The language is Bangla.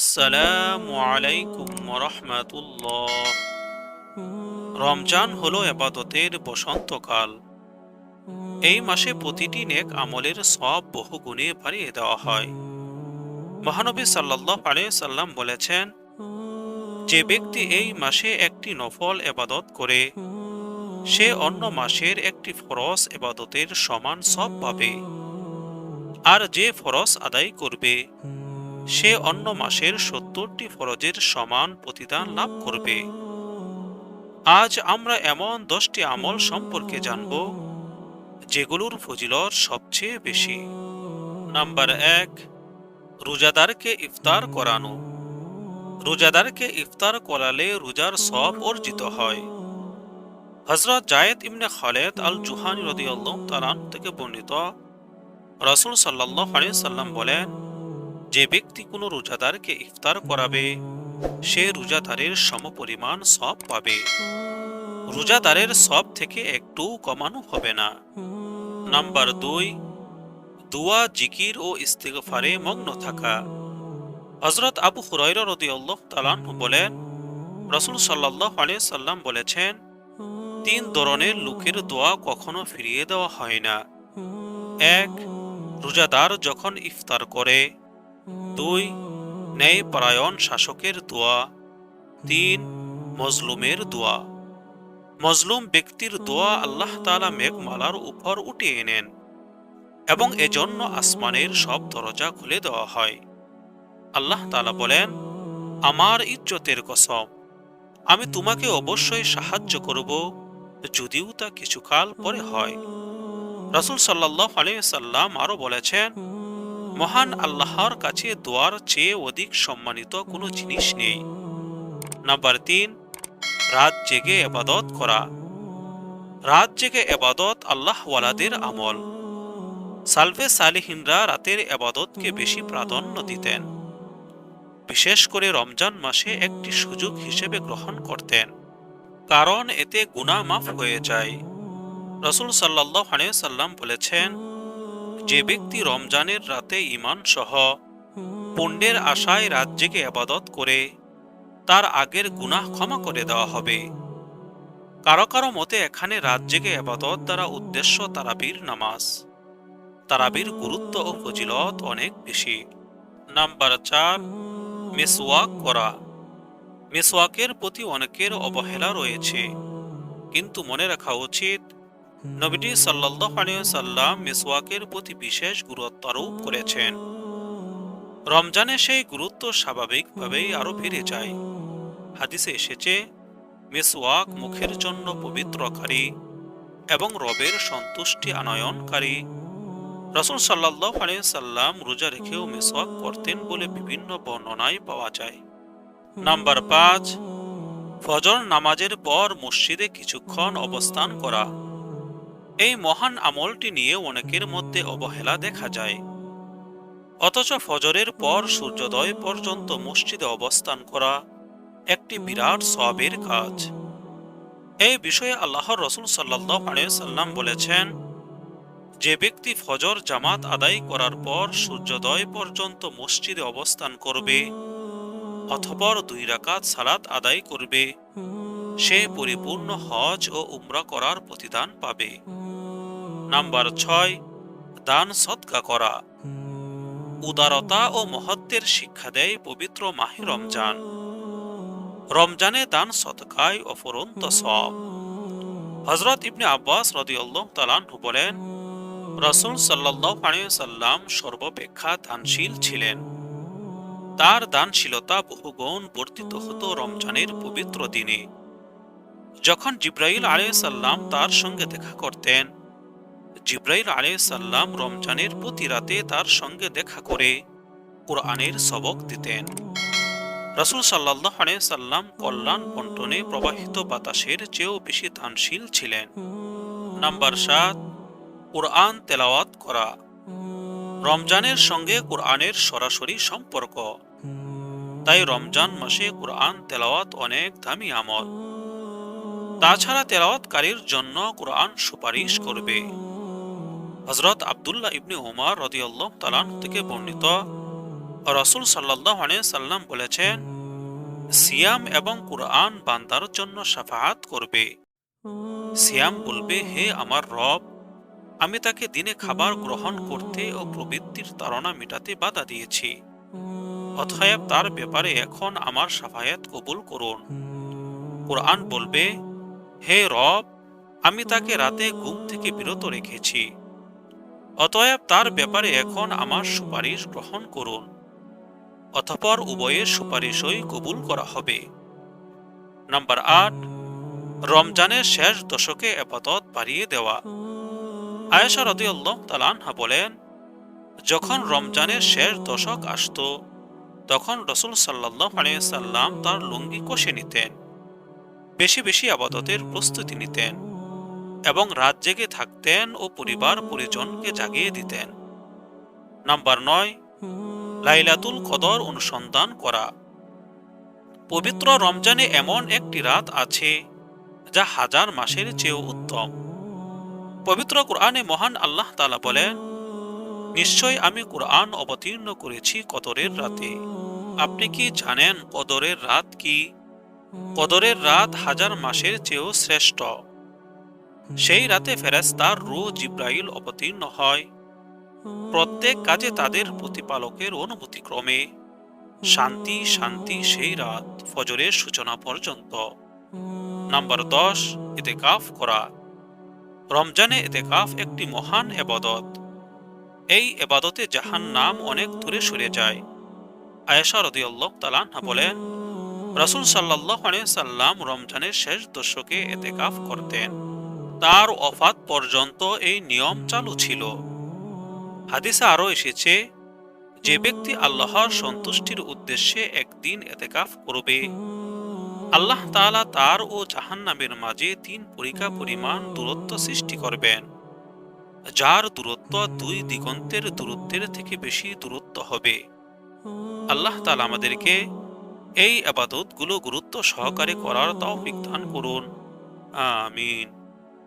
আসসালামু আলাইকুম রহমাতুল্লাহ রমজান হলো এবাদতের বসন্তকাল। এই মাসে প্রতিটি নেক আমলের সব বহু গুণে বাড়িয়ে দেওয়া হয়। মহানবী সাল্লাহ সাল্লাম বলেছেন, যে ব্যক্তি এই মাসে একটি নফল এবাদত করে, সে অন্য মাসের একটি ফরজ এবাদতের সমান সব পাবে। আর যে ফরজ আদায় করবে সে অন্য মাসের সত্তরটি ফরজের সমান প্রতিদান লাভ করবে। আজ আমরা এমন দশটি আমল সম্পর্কে জানব, যেগুলোর ফজিলত সবচেয়ে বেশি। নাম্বার এক, রোজাদারকে ইফতার করানো। রোজাদারকে ইফতার করালে রোজার সব অর্জিত হয়। হজরত জায়েদ ইমনে খালেদ আল জুহানি রদিয়াল্লাহ তালান থেকে বর্ণিত রাসূল সাল্লাল্লাহু আলাইহি সাল্লাম বলেন যে ব্যক্তি কোনো রোজাদারকে ইফতার করাবে, সে রোজাদারের সমপরিমাণ সব পাবে। রোজাদারের সব থেকে একটু কমানো হবে না। নাম্বার দুই, দুয়া, জিকির ও ইস্তেগফারে মগ্ন থাকা। হজরত আবু হুরাইরা রদিয়াল্লাহ তালান বলেন, রসুল সাল্লাহ সাল্লাম বলেছেন, তিন ধরনের লোকের দোয়া কখনো ফিরিয়ে দেওয়া হয় না। এক, রোজাদার যখন ইফতার করে দুই ন্যায় পরায়ণ শাসকের দোয়া। তিন, মজলুমের দোয়া। মজলুম ব্যক্তির দোয়া আল্লাহ তালা মেঘমালার উপর উঠিয়ে নেন এবং এজন্য আসমানের সব দরজা খুলে দেওয়া হয়। আল্লাহ তালা বলেন, আমার ইজ্জতের কসম, আমি তোমাকে অবশ্যই সাহায্য করব যদিও তা কিছুকাল পরে হয়। রাসুল সাল্লাহ আলিয়া সাল্লাম আরও বলেছেন মহান আল্লাহর কাছে দোয়ার চেয়ে অধিক সম্মানিত কোনো জিনিস নেই। নাম্বার তিন, রাত জেগে এবাদত করা। রাত জেগে এবাদত আল্লাহওয়ালাদের আমল। সালফে সালিহিনরা রাতের এবাদতকে বেশি প্রাধান্য দিতেন। বিশেষ করে রমজান মাসে একটি সুযোগ হিসেবে গ্রহণ করতেন। কারণ এতে গুনাহ মাফ হয়ে যায়। রসুল সাল্লাহ সাল্লাম বলেছেন যে ব্যক্তি রমজানের রাতে ইমান সহ পুণ্যের আশায় জেগে আবাদত করে, তার আগের গুনাহ ক্ষমা করে দেওয়া হবে। কারও কারও মতে এখানে জেগে আবাদত দ্বারা উদ্দেশ্য তারাবির নামাজ। তারাবির গুরুত্ব ও ফজিলত অনেক বেশি। নাম্বার চার, মেসওয়াক করা। মেসওয়াকের প্রতি অনেকের অবহেলা রয়েছে। কিন্তু মনে রাখা উচিত নবীটি সাল্লাহ সাল্লাম মেসওয়াকের প্রতি বিশেষ গুরুত্ব আরোপ করেছেন। রমজানে সেই গুরুত্ব স্বাভাবিকভাবেই আরও ফিরে যায়। হাদিসে এসেছে, মেসওয়াক মুখের জন্য পবিত্রকারী এবং রবের সন্তুষ্টি আনয়নকারী। রসুল সাল্লাহ আলী সাল্লাম রোজা রেখেও মেসওয়াক করতেন বলে বিভিন্ন বর্ণনায় পাওয়া যায়। নাম্বার পাঁচ, ফজর নামাজের পর মসজিদে কিছুক্ষণ অবস্থান করা। এই মহান আমলটি নিয়ে অনেকের মধ্যে অবহেলা দেখা যায়। অথচ ফজরের পর সূর্যোদয় পর্যন্ত মসজিদে অবস্থান করা একটি বিরাট সবের কাজ। এই বিষয়ে আল্লাহর রসুল সাল্লাম বলেছেন, যে ব্যক্তি ফজর জামাত আদায় করার পর সূর্যোদয় পর্যন্ত মসজিদে অবস্থান করবে, অথপর দুই রাকাত সালাত আদায় করবে, সে পরিপূর্ণ হজ ও উমরা করার প্রতিদান পাবে। নাম্বার ছয়, দান সৎকা করা। উদারতা ও মহত্বের শিক্ষা দেয় পবিত্র মাহে রমজান। রমজানে দান সৎকায় অফরন্ত সব হজরত ইবনে আব্বাস রদিউল্লাহ তালানহু বলেন, রসুল সাল্লাহ সাল্লাম সর্বাপেক্ষা দানশীল ছিলেন। তার দানশীলতা বহুগুণ বর্তিত হতো রমজানের পবিত্র দিনে। যখন জিব্রাইল আলাইসাল্লাম তার সঙ্গে দেখা করতেন জিব্রাইল আলাইসাল্লাম রমজানের প্রতি রাতে তার সঙ্গে দেখা করে কোরআনের সবক দিতেন। রসুল সাল্লাহ সাল্লাম কল্যাণ বন্টনে প্রবাহিত বাতাসের চেয়েও বেশি দানশীল ছিলেন। নাম্বার সাত, কোরআন তেলাওয়াত করা। রমজানের সঙ্গে কোরআনের সরাসরি সম্পর্ক। তাই রমজান মাসে কোরআন তেলাওয়াত অনেক দামি আমল। তাছাড়া তেলাওয়াতকারীর জন্য কোরআন সুপারিশ করবে। হজরত আবদুল্লাহ ইবনে উমার রদিয়াল্লাহ তালান থেকে বর্ণিত। রসুল সাল্লাহ সাল্লাম বলেছেন, সিয়াম এবং কুরআন বান্দার জন্য সাফাহাত করবে। সিয়াম বলবে, হে আমার রব, আমি তাকে দিনে খাবার গ্রহণ করতে ও প্রবৃত্তির তাড়না মেটাতে বাধা দিয়েছি। অতএব তার ব্যাপারে এখন আমার সাফায়াত কবুল করুন। কোরআন বলবে, হে রব, আমি তাকে রাতে ঘুম থেকে বিরত রেখেছি। অতএব তার ব্যাপারে এখন আমার সুপারিশ গ্রহণ করুন। অতঃপর উভয়ের সুপারিশই কবুল করা হবে। নাম্বার আট, রমজানের শেষ দশকে এবাদত বাড়িয়ে দেওয়া। আয়েশা রদিউল্লাহ তালানহা বলেন, যখন রমজানের শেষ দশক আসত, তখন রসুল সাল্লাহ সাল্লাম তার লুঙ্গি কষে নিতেন, বেশি বেশি আবাদতের প্রস্তুতি নিতেন। এবং রাত জেগে থাকতেন ও পরিবার পরিজনকে জাগিয়ে দিতেন। নাম্বার নয়, লাইলাতুল কদর অনুসন্ধান করা। পবিত্র রমজানে এমন একটি রাত আছে, যা হাজার মাসের চেয়েও উত্তম। পবিত্র কোরআনে মহান আল্লাহ তালা বলেন, নিশ্চয় আমি কোরআন অবতীর্ণ করেছি কদরের রাতে। আপনি কি জানেন কদরের রাত কি? কদরের রাত হাজার মাসের চেয়েও শ্রেষ্ঠ। সেই রাতে ফেরেস্তার রু জিব্রাইল অবতীর্ণ হয়। প্রত্যেক কাজে তাদের প্রতিপালকের অনুমতিক্রমে শান্তি শান্তি সেই রাত, ফজরের সূচনা পর্যন্ত। নাম্বার দশ, এতেকাফ করা। রমজানে এতেকাফ একটি মহান এবাদত। এই এবাদতে জাহান নাম অনেক দূরে সরে যায়। আয়েশা রদিয়াল্লাহ তালানহা বলেন, রাসুল সাল্লাহ সাল্লাম রমজানের শেষ দশকে এতে কাফ করতেন। তার অফাত পর্যন্ত এই নিয়ম চালু ছিল। হাদিসে আরও এসেছে, যে ব্যক্তি আল্লাহর সন্তুষ্টির উদ্দেশ্যে একদিন এতেকাফ করবে, আল্লাহ তাআলা তার ও জাহান্নামের মাঝে তিন পরিকা পরিমাণ দূরত্ব সৃষ্টি করবেন, যার দূরত্ব দুই দিগন্তের দূরত্বের থেকে বেশি দূরত্ব হবে। আল্লাহ তালা আমাদেরকে এই আবাদতগুলো গুরুত্ব সহকারে করার তৌফিক দান করুন। আমিন।